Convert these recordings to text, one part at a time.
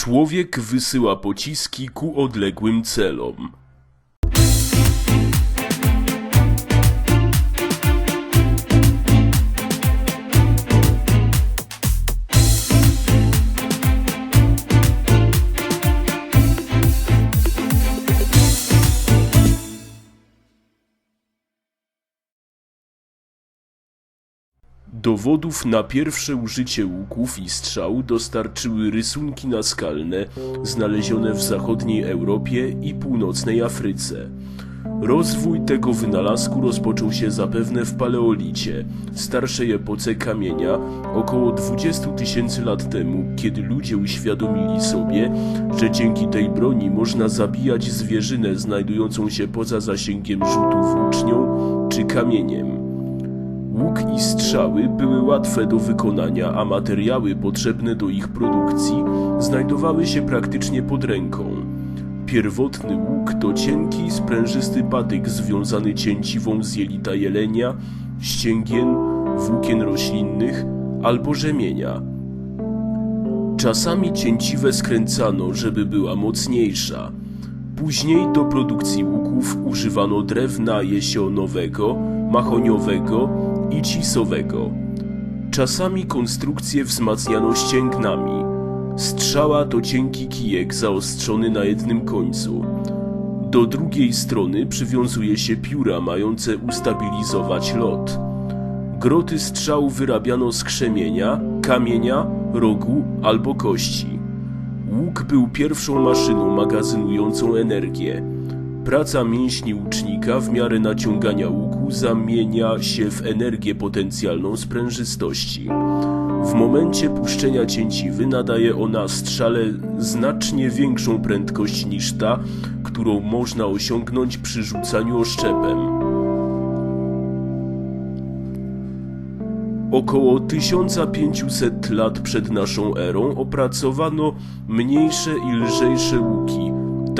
Człowiek wysyła pociski ku odległym celom. Dowodów na pierwsze użycie łuków i strzał dostarczyły rysunki naskalne znalezione w zachodniej Europie i północnej Afryce. Rozwój tego wynalazku rozpoczął się zapewne w paleolicie, starszej epoce kamienia, około 20 tysięcy lat temu, kiedy ludzie uświadomili sobie, że dzięki tej broni można zabijać zwierzynę znajdującą się poza zasięgiem rzutu włócznią czy kamieniem. Łuk i strzały były łatwe do wykonania, a materiały potrzebne do ich produkcji znajdowały się praktycznie pod ręką. Pierwotny łuk to cienki, sprężysty patyk związany cięciwą z jelita jelenia, ścięgien, włókien roślinnych albo rzemienia. Czasami cięciwę skręcano, żeby była mocniejsza. Później do produkcji łuków używano drewna jesionowego, mahoniowego i cisowego. Czasami konstrukcję wzmacniano ścięgnami. Strzała to cienki kijek zaostrzony na jednym końcu. Do drugiej strony przywiązuje się pióra mające ustabilizować lot. Groty strzał wyrabiano z krzemienia, kamienia, rogu albo kości. Łuk był pierwszą maszyną magazynującą energię. Praca mięśni łucznika w miarę naciągania łuku zamienia się w energię potencjalną sprężystości. W momencie puszczenia cięciwy nadaje ona strzale znacznie większą prędkość niż ta, którą można osiągnąć przy rzucaniu oszczepem. Około 1500 lat przed naszą erą opracowano mniejsze i lżejsze łuki,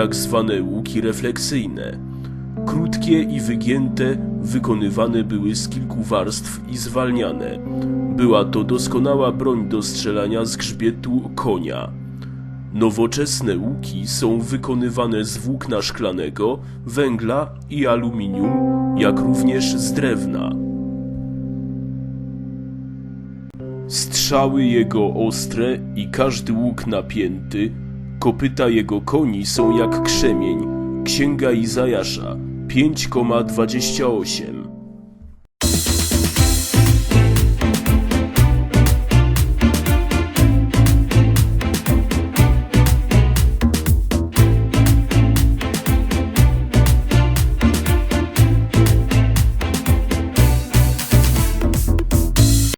tak zwane łuki refleksyjne. Krótkie i wygięte, wykonywane były z kilku warstw i zwalniane. Była to doskonała broń do strzelania z grzbietu konia. Nowoczesne łuki są wykonywane z włókna szklanego, węgla i aluminium, jak również z drewna. Strzały jego ostre i każdy łuk napięty, kopyta jego koni są jak krzemień. Księga Izajasza 5,28